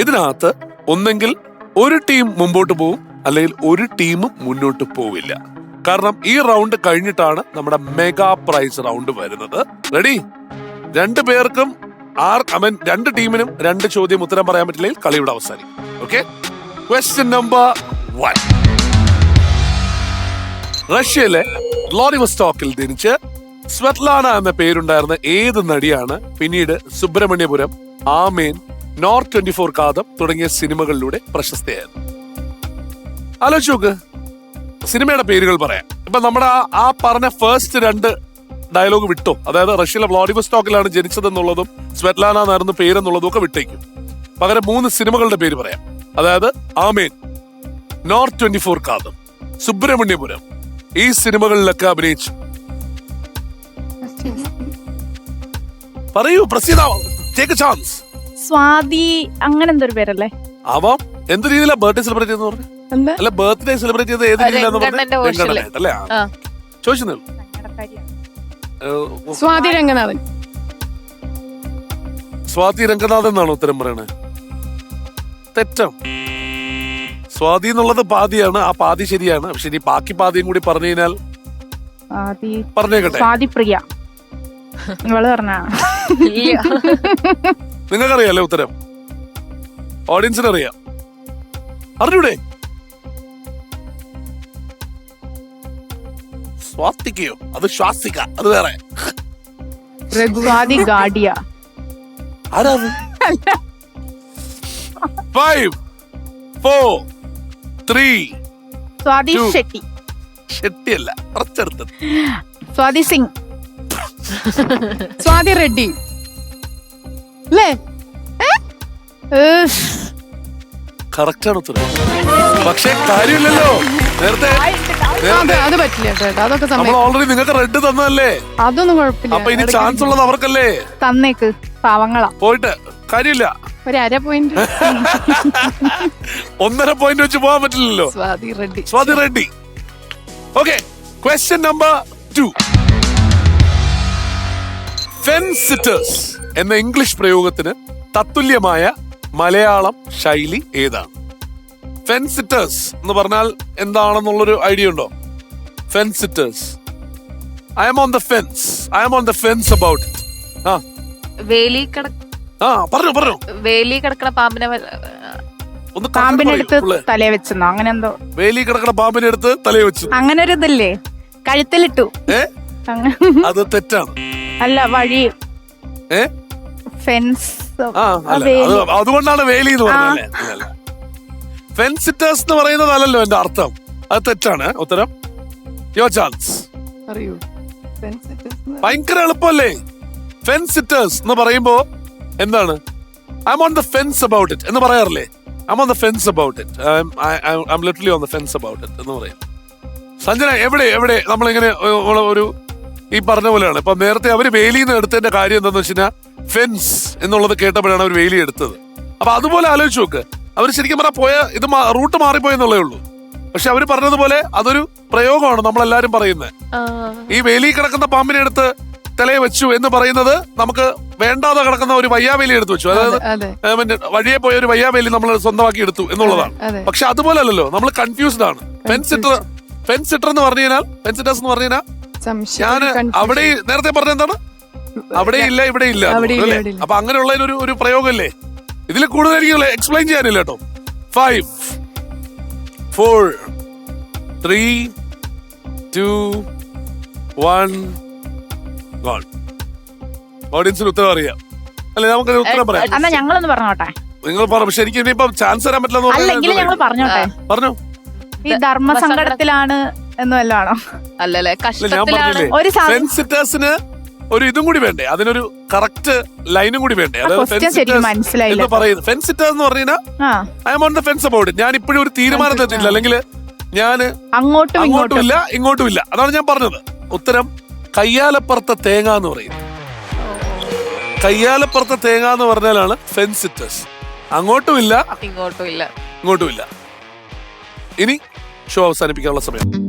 ഇതിനകത്ത് ഒന്നെങ്കിൽ ഒരു ടീം മുമ്പോട്ട് പോവും അല്ലെങ്കിൽ ഒരു ടീം മുന്നോട്ട് പോവില്ല. കാരണം ഈ റൗണ്ട് കഴിഞ്ഞിട്ടാണ് നമ്മുടെ മെഗാ പ്രൈസ് റൗണ്ട് വരുന്നത്. റെഡി രണ്ടു പേർക്കും ആർ ഐ മീൻ രണ്ട് ടീമിനും രണ്ട് ചോദ്യം ഉത്തരം പറയാൻ പറ്റില്ലെങ്കിൽ കളിയുടെ അവസാനിക്കും. ഓക്കെ ക്വസ്റ്റ്യൻ നമ്പർ വൺ റഷ്യയിലെ ഗ്ലോറിവസ്റ്റോക്കിൽ ജനിച്ച് സ്വെത്ലാന എന്ന പേരുണ്ടായിരുന്ന ഏത് നടിയാണ് പിന്നീട് Subramaniapuram Amen north twenty four Kaatham തുടങ്ങിയ സിനിമകളിലൂടെ പ്രശസ്തയായിരുന്നു ആലോചിച്ച് നോക്ക് സിനിമയുടെ പേരുകൾ പറയാം. ഇപ്പൊ നമ്മുടെ ആ ആ പറഞ്ഞ ഫസ്റ്റ് രണ്ട് ഡയലോഗ് വിട്ടോ. അതായത് റഷ്യയിലെ വ്ളാഡിവസ്റ്റോക്കിലാണ് ജനിച്ചതെന്നുള്ളതും സ്വെറ്റ്ലാന എന്നായിരുന്നു പേരെന്നുള്ളതും ഒക്കെ വിട്ടേക്കും. പകരം മൂന്ന് സിനിമകളുടെ പേര് പറയാം. അതായത് Aamen north twenty four Kaatham Subramaniapuram. ഈ സിനിമകളിലൊക്കെ അഭിനയിച്ചു. പറയൂ പ്രസീത ടേക്ക് ചാൻസ് സ്വാതി അങ്ങനെ എന്തൊരു പേരല്ലേ? ആവാം എന്ത് രീതിയിലാ ബർത്ത്ഡേ സെലിബ്രേറ്റ് ചെയ്യുന്ന പറഞ്ഞു? എന്താ? അല്ല ബർത്ത്ഡേ സെലിബ്രേറ്റ് ചെയ്ത് ഏത് രീതിയിലാന്ന് പറഞ്ഞു? രംഗണ്ണന്റെ ൽ. അല്ലേ? ആ. ചോദിച്ചു സ്വാതി രംഗനാഥൻ. സ്വാതി രംഗനാഥൻ എന്നാണ് ഉത്തരം പറയണത് തെറ്റം. സ്വാതി എന്നുള്ളത് പാതിയാണ് ആ പാതി ശരിയാണ്. പക്ഷെ ഇനി ബാക്കി പാതിയും കൂടി പറഞ്ഞു കഴിഞ്ഞാൽ സ്വാതി പറഞ്ഞേക്കട്ടെ. സ്വാതി പ്രിയ നിങ്ങൾ പറഞ്ഞ. ഇല്ല നിങ്ങൾക്കറിയാലോ ഉത്തരം? ഓഡിയൻസിന് അറിയാം. അറിഞ്ഞൂടെ? സ്വാസ്തിക്കയോ അത് ശ്വാസിക്ക അത് വേറെ. സ്വാതി ഗാഡിയ ആരാ five four three Swathi Two. Shetty. ഷെട്ടിയല്ല കുറച്ചെടുത്തത് സ്വാതി സിംഗ്. സ്വാതി റെഡ്ഡി. അല്ലേ ഏഹ്. കറക്റ്റ് ആണ് ഉത്തരം. പക്ഷേ കാര്യമില്ലല്ലോ. നേരത്തെ അത് അത് പറ്റില്ല ചേട്ടാ അതൊക്കെ നമ്മൾ ഓൾറെഡി നിങ്ങൾക്ക് റെഡ് തന്നതല്ലേ? അതൊന്നും കുഴപ്പമില്ല. അപ്പൊ ഇനി ഇടയ്ക്ക് ചാൻസ് ഉള്ളത് അവർക്കല്ലേ? തന്നേക്ക്. പാവങ്ങളാ. പോയിട്ട് കാര്യമില്ല. ഒരു അര പോയിന്റ് ഒന്നര പോയിന്റ് വെച്ച് പോകാൻ പറ്റില്ലല്ലോ. Swathi Reddy. Swathi Reddy. Okay question number two fence sitters എന്ന ഇംഗ്ലീഷ് പ്രയോഗത്തിന് തത്തുല്യമായ മലയാളം ശൈലി ഏതാണ്? ഫെൻസിറ്റേഴ്സ് എന്ന് പറഞ്ഞാൽ എന്താണെന്നുള്ളൊരു ഐഡിയ ഉണ്ടോ? Fence sitters I'm on the fence I'm on the fence about ആ. വേലി ആ പറഞ്ഞു പറഞ്ഞു. വേലി കിടക്കണ പാമ്പിനെ ഒന്ന് പാമ്പിനെടുത്ത് തലേ വെച്ചെന്നോ? അങ്ങനെ എന്തോ വേലി കിടക്കണ പാമ്പിനെ എടുത്ത് തലയെ വെച്ചു. അങ്ങനെ ഒരു ഇതില്ലേ കഴുത്തിലിട്ടു അത് തെറ്റാണ്. അല്ല വഴി ഏ? ഫെൻസ് ആ അല്ല അത് അതുകൊണ്ടാണ് വേലി എന്ന് പറഞ്ഞത് അല്ല. ഫെൻസിറ്റേഴ്സ് എന്ന് പറയുന്നത് അല്ലല്ലോ എന്റെ അർത്ഥം. അത് തെറ്റാണ്. ഉത്തരം? യോ ചാൻസ് അറിയൂ. ഭയങ്കര എളുപ്പമല്ലേ? ഫെൻസിറ്റേഴ്സ് എന്ന് പറയുമ്പോ എന്താണ്? I'm on the fence about it എന്ന് പറയാറില്ലേ? I'm on the fence about it I'm literally on the fence about it എന്ന് പറയും. സഞ്ജന എവിടെ എവിടെ? നമ്മളിങ്ങനെ ഇങ്ങനെ ഒരു ഈ പറഞ്ഞ പോലെയാണ്. ഇപ്പൊ നേരത്തെ അവർ വേലിന്ന് എടുത്തതിന്റെ കാര്യം എന്താന്ന് വെച്ചാൽ ഫെൻസ് എന്നുള്ളത് കേട്ടപ്പോഴാണ് അവർ വേലി എടുത്തത്. അപ്പൊ അതുപോലെ ആലോചിച്ച് നോക്ക്. അവർ ശരിക്കും പറഞ്ഞാൽ പോയ ഇത് റൂട്ട് മാറിപ്പോയെന്നുള്ളേ ഉള്ളൂ. പക്ഷെ അവർ പറഞ്ഞതുപോലെ അതൊരു പ്രയോഗമാണ് നമ്മളെല്ലാരും പറയുന്നത് ഈ വേലി കിടക്കുന്ന പാമ്പിനെ എടുത്ത് തലയെ വെച്ചു എന്ന് പറയുന്നത് നമുക്ക് വേണ്ടാതെ കിടക്കുന്ന ഒരു വയ്യാവേലി എടുത്തു വെച്ചു. അതായത് അതെ വഴിയെ പോയ ഒരു വയ്യാവേലി നമ്മൾ സ്വന്തമാക്കി എടുത്തു എന്നുള്ളതാണ്. പക്ഷെ അതുപോലെ അല്ലല്ലോ നമ്മൾ കൺഫ്യൂസ്ഡ് ആണ്. ഫെൻസിറ്റർ ഫെൻസിറ്റർ എന്ന് പറഞ്ഞു കഴിഞ്ഞാൽ ഫെൻസിറ്റേഴ്സ് എന്ന് പറഞ്ഞു കഴിഞ്ഞാൽ ഞാൻ അവിടെ നേരത്തെ പറഞ്ഞ എന്താണ്? അവിടെ ഇല്ല ഇവിടെ ഇല്ല. അപ്പൊ അങ്ങനെയുള്ളതിനൊരു ഒരു പ്രയോഗമല്ലേ ഇതിൽ കൂടുതൽ എനിക്ക് എക്സ്പ്ലെയിൻ ചെയ്യാനില്ല കേട്ടോ. Five four three two one goal ഓഡിയൻസിന് ഉത്തരം അറിയാം. അല്ലെ നമുക്ക് ഉത്തരം പറയാം. ഞങ്ങളൊന്ന് പറഞ്ഞോട്ടെ? നിങ്ങൾ പറ പക്ഷെ എനിക്ക് ഇനിയിപ്പോ ചാൻസ് തരാൻ പറ്റില്ല അല്ലെങ്കിൽ ഞങ്ങൾ പറഞ്ഞോട്ടെ. പറഞ്ഞു. ഈ ധർമ്മസങ്കടത്തിലാണ് എന്ന് വല്ലതാണോ അല്ലല്ലേ കഷ്ടത്തിലാണ്. ഒരു സെൻസിറ്റേഴ്സിന് ഒരു ഇതും കൂടി വേണ്ടേ? അതിനൊരു കറക്റ്റ് ലൈനും കൂടി വേണ്ടേ? മനസ്സിലായില്ല. പറയുന്നത്. ഫെൻസിറ്റേഴ്സ് എന്ന് പറഞ്ഞാൽ I'm on the fence about ഞാൻ ഇപ്പോഴും ഒരു തീരുമാനം എത്തിയില്ല അല്ലെങ്കിൽ ഞാൻ അങ്ങോട്ടും അങ്ങോട്ടും ഇങ്ങോട്ടും. ഇല്ല ഇങ്ങോട്ടും ഇല്ല. അതാണ് ഞാൻ പറഞ്ഞത്. ഉത്തരം കയ്യാലപ്പുറത്തെ തേങ്ങ എന്ന് പറയും കയ്യാലപ്പുറത്തെ തേങ്ങ എന്ന് പറഞ്ഞാലാണ് ഫെൻസിറ്റേഴ്സ് അങ്ങോട്ടും ഇല്ല ഇങ്ങോട്ടും ഇല്ല. ഇങ്ങോട്ടും ഇല്ല. ഇനി ഷോ അവസാനിപ്പിക്കാനുള്ള സമയം.